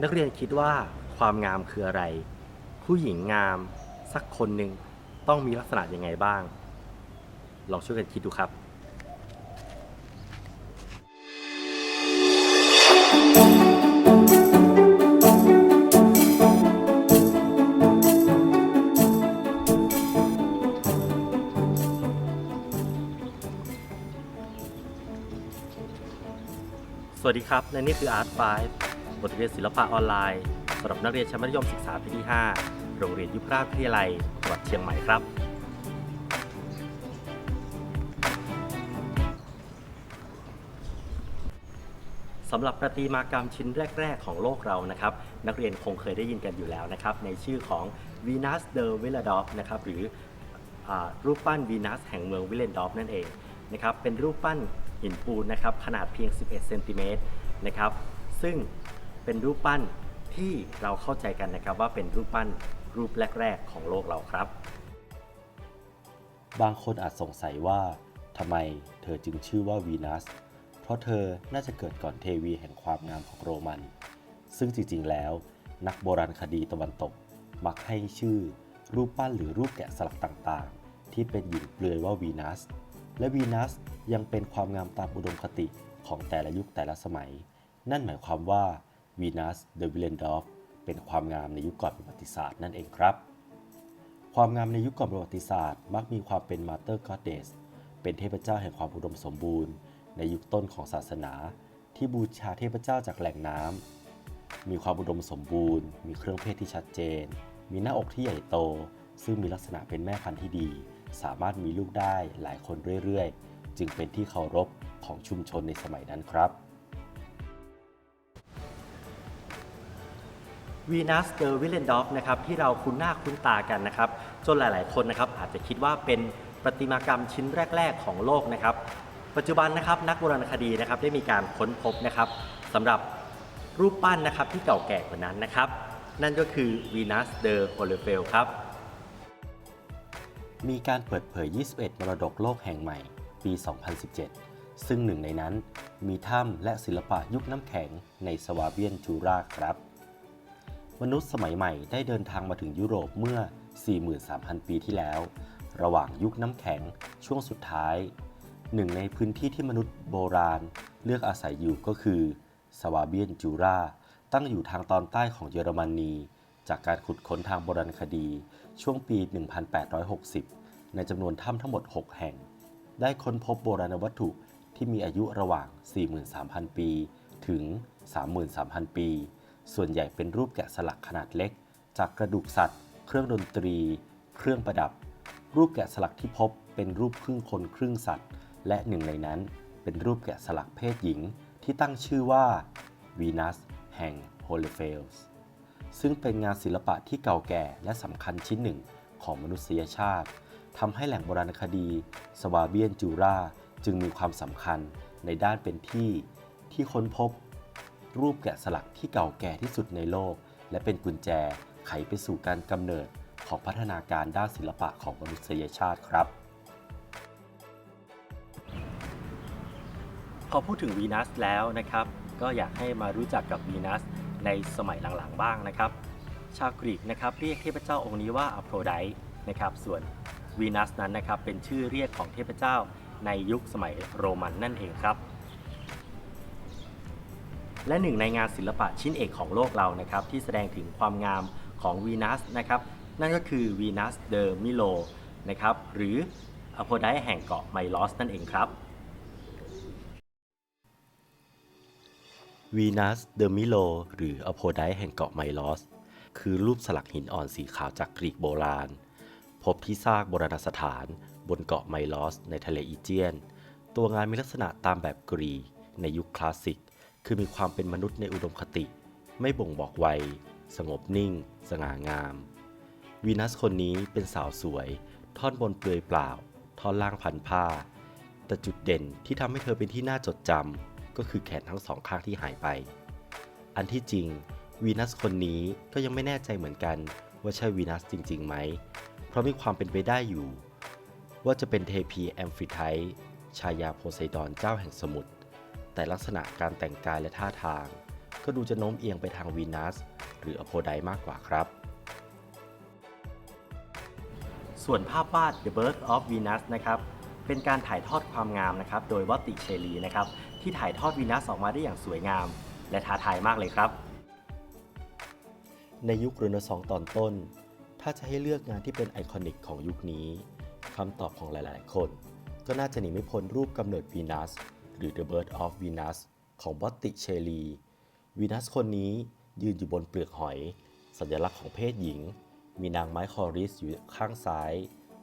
นักเรียนคิดว่าความงามคืออะไร ผู้หญิงงามสักคนหนึ่งต้องมีลักษณะยังไงบ้าง ลองช่วยกันคิดดูครับ สวัสดีครับ และนี่คือ Art 5 บทเรียนศิลปะออนไลน์สำหรับนักเรียนชั้นมัธยมศึกษาปีที่ 5 โรงเรียนยุพราชวิทยาลัยจังหวัดเชียงใหม่ครับสำหรับประติมากรรมชิ้นแรก ๆ ของโลกเรานะครับ นักเรียนคงเคยได้ยินกันอยู่แล้วนะครับ ในชื่อของ Venus de v i l l a d o f นะครับหรืออรูปปั้นวีนัสแห่งเมืองวิเลนดอฟนั่นเองนะครับเป็นรูปปั้นหินปูนนะครับขนาดเพียง 11 เซนติเมตรนะครับซึ่ง เป็นรูปปั้นที่เราเข้าใจกันนะครับว่าเป็นรูปปั้นรูปแรก ๆ ของโลกเราครับ บางคนอาจสงสัยว่าทำไมเธอจึงชื่อว่าวีนัส เพราะเธอน่าจะเกิดก่อนเทวีแห่งความงามของโรมัน ซึ่งจริงๆแล้ว นักโบราณคดีตะวันตก มักให้ชื่อ รูปปั้นหรือรูปแกะสลักต่างๆ ที่เป็นหญิงเปลือยว่าวีนัส และวีนัสยังเป็นความงามตามอุดมคติของแต่ละยุคแต่ละสมัย นั่นหมายความว่า วีนัสเดอะวิเลนดอฟเป็นความงามในยุคก่อนประวัติศาสตร์นั่นเองครับ ความงามในยุคก่อนประวัติศาสตร์ มักมีความเป็นมาเตอร์กอดเดสเป็นเทพเจ้าแห่งความอุดมสมบูรณ์ ในยุคต้นของศาสนา ที่บูชาเทพเจ้าจากแหล่งน้ำมีความอุดมสมบูรณ์ มีเครื่องเพศที่ชัดเจน มีหน้าอกที่ใหญ่โต ซึ่งมีลักษณะเป็นแม่พันธุ์ที่ดี สามารถมีลูกได้หลายคนเรื่อยๆ จึงเป็นที่เคารพของชุมชนในสมัยนั้นครับ วีนัสเดอร์วิเลนดอฟนะครับที่เราคุ้นหน้าคุ้นตากันนะครับจนหลาย ๆ คนนะครับอาจจะคิดว่าเป็นประติมากรรมชิ้นแรก ๆ ของโลกนะครับ ปัจจุบันนะครับนักโบราณคดีนะครับได้มีการค้นพบนะครับสำหรับรูปปั้นนะครับที่เก่าแก่กว่านั้นนะครับ นั่นก็คือวีนัสเดอร์โฮเลเฟลครับ มีการเปิดเผย 21 มรดกโลกแห่งใหม่ ปี 2017 ซึ่งหนึ่งในนั้นมีถ้ำและศิลปะยุคน้ำแข็งในสวาเบียนจูราครับ มนุษย์สมัยใหม่ได้เดินทางมาถึงยุโรปเมื่อ 43,000 ปีที่แล้ว ระหว่างยุคน้ำแข็งช่วงสุดท้าย หนึ่งในพื้นที่ที่มนุษย์โบราณเลือกอาศัยอยู่ก็คือสวาเบียนจูราตั้งอยู่ทางตอนใต้ของเยอรมนี จากการขุดค้นทางโบราณคดี ช่วงปี 1860 ในจำนวนถ้ำทั้งหมด 6 แห่ง ได้ค้นพบโบราณวัตถุที่มีอายุระหว่าง 43,000 ปี ถึง 33,000 ปี ส่วนใหญ่เป็นรูปแกะสลักขนาดเล็ก จากกระดูกสัตว์ เครื่องดนตรี เครื่องประดับ รูปแกะสลักที่พบเป็นรูปครึ่งคนครึ่งสัตว์ และหนึ่งในนั้นเป็นรูปแกะสลักเพศหญิงที่ตั้งชื่อว่าวีนัสแห่งโฮเลเฟลส์ซึ่งเป็นงานศิลปะที่เก่าแก่และสำคัญชิ้นหนึ่งของมนุษยชาติทำให้แหล่งโบราณคดี สวาเบียนจูราจึงมีความสำคัญในด้านเป็นที่ที่ค้นพบ รูปแกะสลักที่เก่าแก่ที่สุดในโลก และเป็นกุญแจไขไปสู่การกำเนิดของพัฒนาการด้านศิลปะของมนุษยชาติครับ พอพูดถึงวีนัสแล้วนะครับ ก็อยากให้มารู้จักกับวีนัสในสมัยหลังๆบ้างนะครับ ชาวกรีกนะครับเรียกเทพเจ้าองค์นี้ว่าอโพรไดต์นะครับส่วนวีนัสนั้นนะครับเป็นชื่อเรียกของเทพเจ้าในยุคสมัยโรมันนั่นเองครับ และหนึ่งในงานศิลปะชิ้นเอกของโลกเรานะครับที่แสดงถึงความงามของวีนัสนะครับนั่นก็คือวีนัสเดอร์มิโลนะครับหรืออโพไดแห่งเกาะไมลอสนั่นเองครับวีนัสเดอมิโลหรืออโพไดแห่งเกาะไมลอสคือรูปสลักหินอ่อนสีขาวจากกรีกโบราณ พบที่ซากโบราณสถานบนเกาะไมลอสในทะเลอีเจียน ตัวงานมีลักษณะตามแบบกรีกในยุคคลาสสิก คือมีความเป็นมนุษย์ในอุดมคติ ไม่บ่งบอกวัย สงบนิ่ง สง่างาม วีนัสคนนี้เป็นสาวสวย ท่อนบนเปลือยเปล่า ท่อนล่างพันผ้า แต่จุดเด่นที่ทำให้เธอเป็นที่น่าจดจำก็คือแขนทั้งสองข้างที่หายไป อันที่จริงวีนัสคนนี้ก็ยังไม่แน่ใจเหมือนกันว่าใช่วีนัสจริงๆไหม เพราะมีความเป็นไปได้อยู่ ว่าจะเป็นเทพีแอมฟิไทต์ชายาโพไซดอนเจ้าแห่งสมุทร แต่ลักษณะการแต่งกายและท่าทาง ก็ดูจะโน้มเอียงไปทางวีนัสหรืออโพไดมากกว่าครับ ส่วนภาพวาด The Birth of Venus นะครับเป็นการถ่ายทอดความงามนะครับโดยวอตติเชลีนะครับที่ถ่ายทอดวีนัสออกมาได้อย่างสวยงาม และท้าทายมากเลยครับ ในยุครเนซองตอนต้น ถ้าจะให้เลือกงานที่เป็นไอคอนิกของยุคนี้คำตอบของหลาย ๆ คน ก็น่าจะหนีไม่พ้นรูปกำเนิดวีนัส หรือ The Birth of Venus ของบอตติเชลีวีนัสคนนี้ยืนอยู่บนเปลือกหอย สัญลักษณ์ของเพศหญิง มีนางไม้คอริสอยู่ข้างซ้าย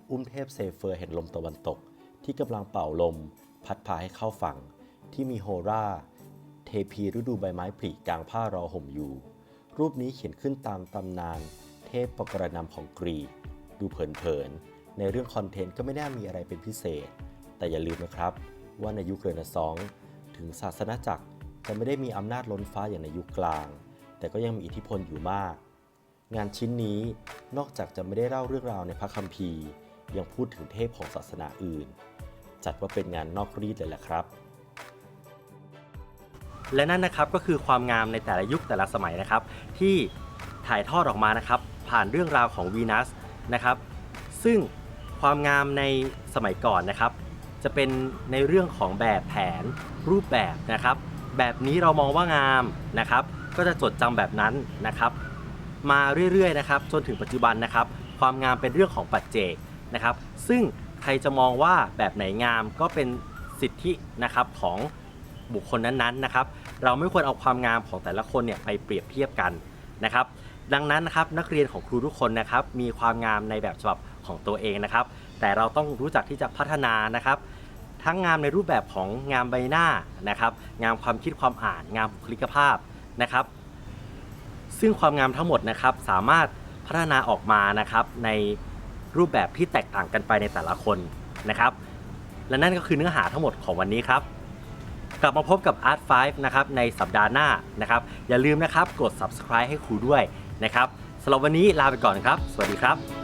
อุ้มเทพเซเฟอร์เห็นลมตะวันตก ที่กำลังเป่าลม พัดพาให้เข้าฝั่ง ที่มีโฮราเทพีฤดูใบไม้ผลิกลางผ้ารอห่มอยู่ รูปนี้เขียนขึ้นตามตำนาน เทพปกรณำของกรีก ดูเผินๆ ในเรื่องคอนเทนต์ก็ไม่น่ามีอะไรเป็นพิเศษ แต่อย่าลืมนะครับ ว่าในยุคเรเนซองส์ถึงศาสนาจักรจะไม่ได้มีอำนาจล้นฟ้าอย่างในยุคกลาง แต่ก็ยังมีอิทธิพลอยู่มาก งานชิ้นนี้นอกจากจะไม่ได้เล่าเรื่องราวในพระคัมภีร์ ยังพูดถึงเทพของศาสนาอื่น จัดว่าเป็นงานนอกรีดเลยแหละครับ และนั่นนะครับก็คือความงามในแต่ละยุคแต่ละสมัยนะครับ ที่ถ่ายทอดออกมานะครับผ่านเรื่องราวของวีนัสนะครับ ซึ่งความงามในสมัยก่อนนะครับ จะเป็นในเรื่องของแบบแผนรูปแบบนะครับ แบบนี้เรามองว่างามนะครับ ก็จะจดจำแบบนั้นนะครับ มาเรื่อยๆนะครับจนถึงปัจจุบันนะครับ ความงามเป็นเรื่องของปัจเจกนะครับ ซึ่งใครจะมองว่าแบบไหนงามก็เป็นสิทธินะครับของบุคคลนั้นๆนะครับ เราไม่ควรเอาความงามของแต่ละคนเนี่ยไปเปรียบเทียบกันนะครับ ดังนั้นนะครับนักเรียนของครูทุกคนนะครับมีความงามในแบบฉบับของตัวเองนะครับ แต่เราต้องรู้จักที่จะพัฒนานะครับ ทั้งงามในรูปแบบของงามใบหน้านะครับ งามความคิดความอ่าน งามบุคลิกภาพนะครับ ซึ่งความงามทั้งหมดนะครับ สามารถพัฒนาออกมานะครับ ในรูปแบบที่แตกต่างกันไปในแต่ละคนนะครับ และนั่นก็คือเนื้อหาทั้งหมดของวันนี้ครับกลับมาพบกับ Art 5นะครับในสัปดาห์หน้านะครับ อย่าลืมนะครับกด subscribe ให้ครูด้วยนะครับสำหรับวันนี้ลาไปก่อนครับ สวัสดีครับ